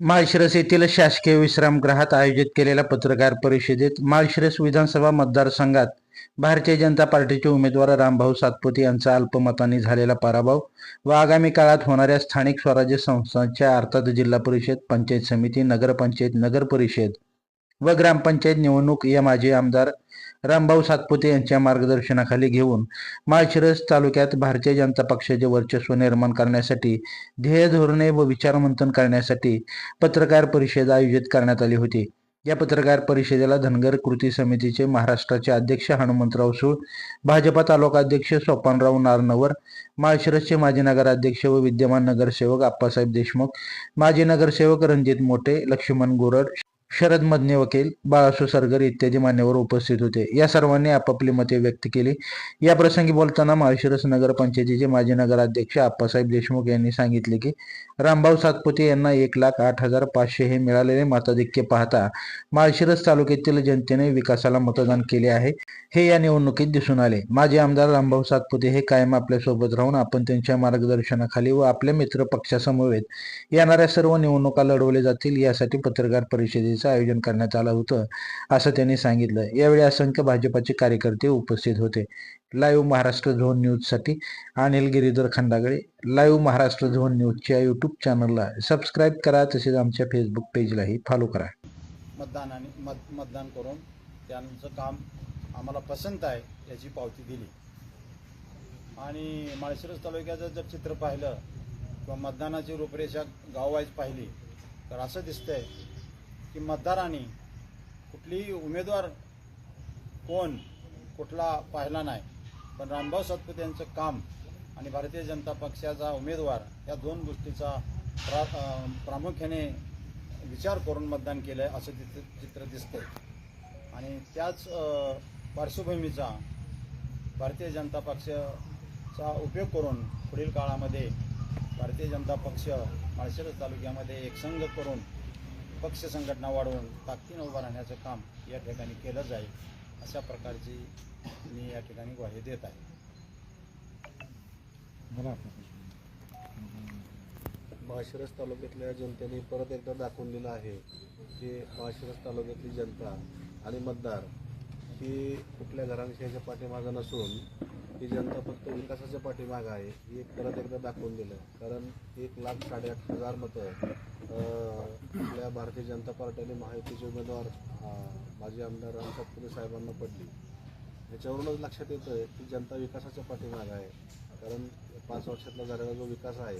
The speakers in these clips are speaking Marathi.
माळशिरस येथील शासकीय विश्रामगृहात आयोजित केलेल्या पत्रकार परिषदेत माळशिरस विधानसभा मतदारसंघात भारतीय जनता पार्टीचे उमेदवार रामभाऊ सातपुते यांचा अल्पमताने झालेला पराभव व आगामी काळात होणाऱ्या स्थानिक स्वराज्य संस्थांच्या अर्थात जिल्हा परिषद पंचायत समिती नगरपंचायत नगर परिषद व ग्रामपंचायत निवडणूक या माजी आमदार रामभाऊ सातपुते यांच्या मार्गदर्शनाखाली घेऊन माळशिरस तालुक्यात भारतीय जनता पक्षाचे वर्चस्व निर्माण करण्यासाठी ध्येय धोरणे व विचारमंथन करण्यासाठी पत्रकार परिषद आयोजित करण्यात आली होती. या पत्रकार परिषदेला धनगर कृती समितीचे महाराष्ट्राचे अध्यक्ष हनुमंतराव सूळ भाजपा तालुका अध्यक्ष सोपानराव नारनवर माळशिरसचे माजी नगराध्यक्ष व विद्यमान नगरसेवक आप्पासाहेब देशमुख माजी नगरसेवक रणजित मोठे लक्ष्मण गोरड शरद मदने वकील बाळासो सरगर इत्यादी मान्यवर उपस्थित होते. या सर्वांनी आपापली मते व्यक्त केली. या प्रसंगी बोलताना माळशिरस नगरपंचायतीचे माजी नगराध्यक्ष आप्पासाहेब देशमुख यांनी सांगितले की रामभाऊ सातपुते यांना एक लाख आठ हजार पाचशे हे मिळालेले मताधिक्य पाहता माळशिरस तालुक्यातील जनतेने विकासाला मतदान केले आहे. हे या निवडणुकीत दिसून आले. माजी आमदार रामभाऊ सातपुते हे कायम आपल्यासोबत राहून आपण त्यांच्या मार्गदर्शनाखाली व आपल्या मित्र पक्षासमवेत येणाऱ्या सर्व निवडणुका लढवले जातील यासाठी पत्रकार परिषदेचं आयोजन करण्यात आलं होतं असं त्यांनी सांगितलं. यावेळी असंख्य भाजपाचे कार्यकर्ते उपस्थित होते. लाईव्ह महाराष्ट्र झोन न्यूजसाठी अनिल गिरीधर खंडागळे. लाईव्ह महाराष्ट्र झोन न्यूजच्या यूट्यूब चॅनलला सबस्क्राईब करा तसेच आमच्या फेसबुक पेजलाही फॉलो करा. मतदानाने मत मतदान करून त्यांचं काम आम्हाला पसंत आहे याची पावती दिली. आणि माळशिरस तालुक्याचं जर चित्र पाहिलं किंवा मतदानाची रूपरेषा गाववाईज पाहिली तर असं दिसतंय की मतदारांनी कुठलीही उमेदवार कोण कुठला पाहिला नाही. पण रामभाऊ सातपुते यांचं काम आणि भारतीय जनता पक्षाचा उमेदवार या दोन गोष्टीचा प्रा प्रामुख्याने विचार करून मतदान केलं आहे असं तिथं चित्र दिसतंय. आणि त्याच पार्श्वभूमीचा भारतीय जनता पक्षाचा उपयोग करून पुढील काळामध्ये भारतीय जनता पक्ष माळशिरस तालुक्यामध्ये एकसंघ करून पक्ष संघटना वाढवून ताकदीनं उभं राहण्याचं काम या ठिकाणी केलं जाईल अशा प्रकारची या ठिकाणी ग्वाही देत आहे. माळशिरस तालुक्यातल्या जनतेने परत एकदा दाखवून दिलं आहे की माळशिरस तालुक्यातली जनता आणि मतदार ही कुठल्या घरांशाच्या पाठीमागं नसून ही जनता फक्त विकासाच्या पाठीमागं आहे हे परत एकदा दाखवून दिलं. कारण एक लाख साडेआठ हजार मतं आपल्या भारतीय जनता पार्टीने महायुतीचे उमेदवार माजी आमदार राम साहेबांना पडली. ह्याच्यावरूनच लक्षात येतं की जनता विकासाच्या पाठीमाग आहे. कारण पाच वर्षातला झालेला जो विकास आहे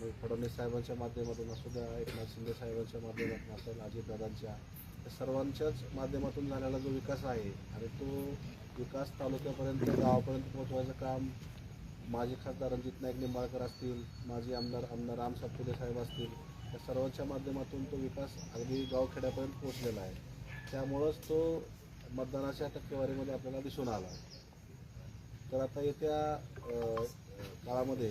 मग फडणवीस साहेबांच्या माध्यमातून असू द्या एकनाथ शिंदे साहेबांच्या माध्यमातून असेल अजितदादांच्या या सर्वांच्याच माध्यमातून झालेला जो विकास आहे आणि तो विकास तालुक्यापर्यंत गावापर्यंत पोहोचवायचं काम माजी खासदार रणजित नाईक निंबाळकर असतील माजी आमदार आमदार राम सातपुते साहेब असतील या सर्वांच्या माध्यमातून तो विकास अगदी गावखेड्यापर्यंत पोहोचलेला आहे. त्यामुळंच तो मतदानाच्या टक्केवारीमध्ये आपल्याला दिसून आला तर आता येत्या काळामध्ये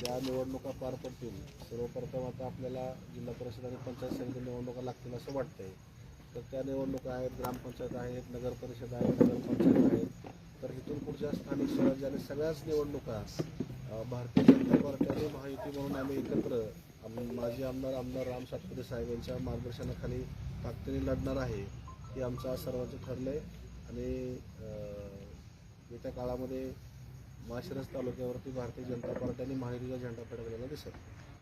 ज्या निवडणुका पार पडतील सर्वप्रथम आता आपल्याला जिल्हा परिषद आणि पंचायत समिती निवडणुका लागतील असं वाटतंय. तर त्या निवडणुका आहेत ग्रामपंचायत आहेत नगर परिषद आहे नगरपंचायत आहेत. तर इथून पुढच्या स्थानिक स्वराज्य आणि सगळ्याच निवडणुका भारतीय जनता पार्टी आणि महायुती म्हणून आम्ही एकत्र आम- माजी आमदार आमदार राम सातपुते साहेब यांच्या मार्गदर्शनाखाली ताकदीने लढणार आहे. हे आमचं आज सर्वांचं ठरलं आहे आणि येत्या काळामध्ये माशिरस तालुक्यावरती भारतीय जनता पार्टी आणि महायुतीचा झेंडा फडकलेला दिसत